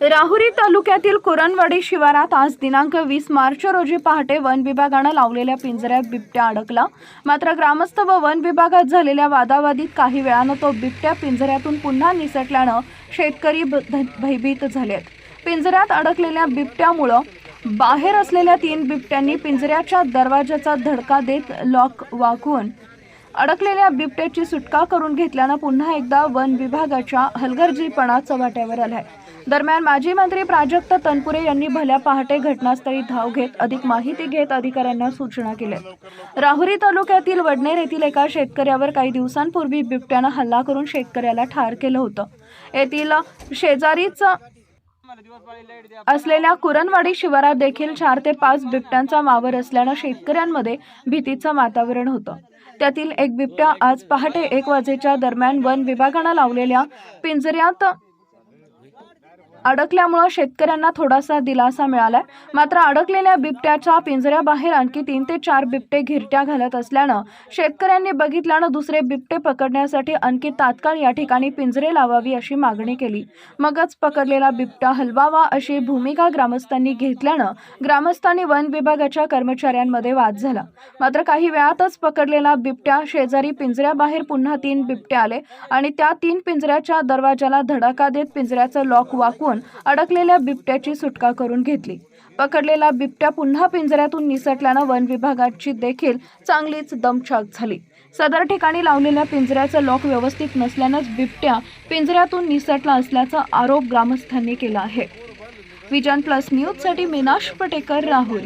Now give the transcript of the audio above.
राहुरी तालुक्यातील कुरणवाडी शिवारात आज दिनांक वीस मार्च रोजी पहाटे वन विभागानं लावलेल्या पिंजऱ्यात बिबट्या अडकला. मात्र ग्रामस्थ व वन विभागात झालेल्या वादावादीत काही वेळानं तो बिबट्या पिंजऱ्यातून पुन्हा निसटल्यानं शेतकरी भयभीत झालेत. पिंजऱ्यात अडकलेल्या बिबट्यामुळं बाहेर असलेल्या तीन बिबट्यांनी पिंजऱ्याच्या दरवाजाचा धडका देत लॉक वाकवून अडकलेल्या बिबट्याची सुटका करून घेतल्यानं पुन्हा एकदा वन विभागाच्या हलगर्जीपणा चव्हाट्यावर आलाय. दरम्यान माजी मंत्री प्राजक्त तनपुरे यांनी भल्या पहाटे घटनास्थळी धाव घेत अधिक माहिती घेत अधिकाऱ्यांना सूचना केल्या. राहुरी तालुक्यातील वडनेर येथील एका शेतकऱ्यावर काही दिवसांपूर्वी बिबट्यानं हल्ला करून शेतकऱ्याला ठार केलं होतं. येथील शेजारीच असलेल्या कुरणवाडी शिवारात देखील चार ते पाच बिबट्यांचा वावर असल्यानं शेतकऱ्यांमध्ये भीतीचं वातावरण होतं. त्यातील एक बिबट्या आज पहाटे एक वाजेच्या दरम्यान वन विभागानं लावलेल्या पिंजऱ्यात अडकल्यामुळं शेतकऱ्यांना थोडासा दिलासा मिळालाय. मात्र अडकलेल्या बिबट्याच्या पिंजऱ्याबाहेर आणखी तीन ते चार बिबटे घिरट्या घालत असल्यानं शेतकऱ्यांनी बघितल्यानं दुसरे बिबटे पकडण्यासाठी आणखी तात्काळ या ठिकाणी पिंजरे लावावी अशी मागणी केली. मगच पकडलेला बिबट्या हलवावा अशी भूमिका ग्रामस्थांनी घेतल्यानं ग्रामस्थांनी वन विभागाच्या कर्मचाऱ्यांमध्ये वाद झाला. मात्र काही वेळातच पकडलेला बिबट्या शेजारी पिंजऱ्याबाहेर पुन्हा तीन बिबटे आले आणि त्या तीन पिंजऱ्याच्या दरवाजाला धडाका देत पिंजऱ्याचं लॉक वाकवून अडकलेल्या बिबट्याची सुटका करून घेतली. पकडलेला बिबट्या पुन्हा पिंजऱ्यातून निसटल्यानं वन विभागाची देखील चांगलीच दमछाक झाली. सदर ठिकाणी लावलेल्या पिंजऱ्याचं लॉक व्यवस्थित नसल्यानंच बिबट्या पिंजऱ्यातून निसटला असल्याचा आरोप ग्रामस्थांनी केला आहे. विजन प्लस न्यूजसाठी मीनाश पटेकर राहुल.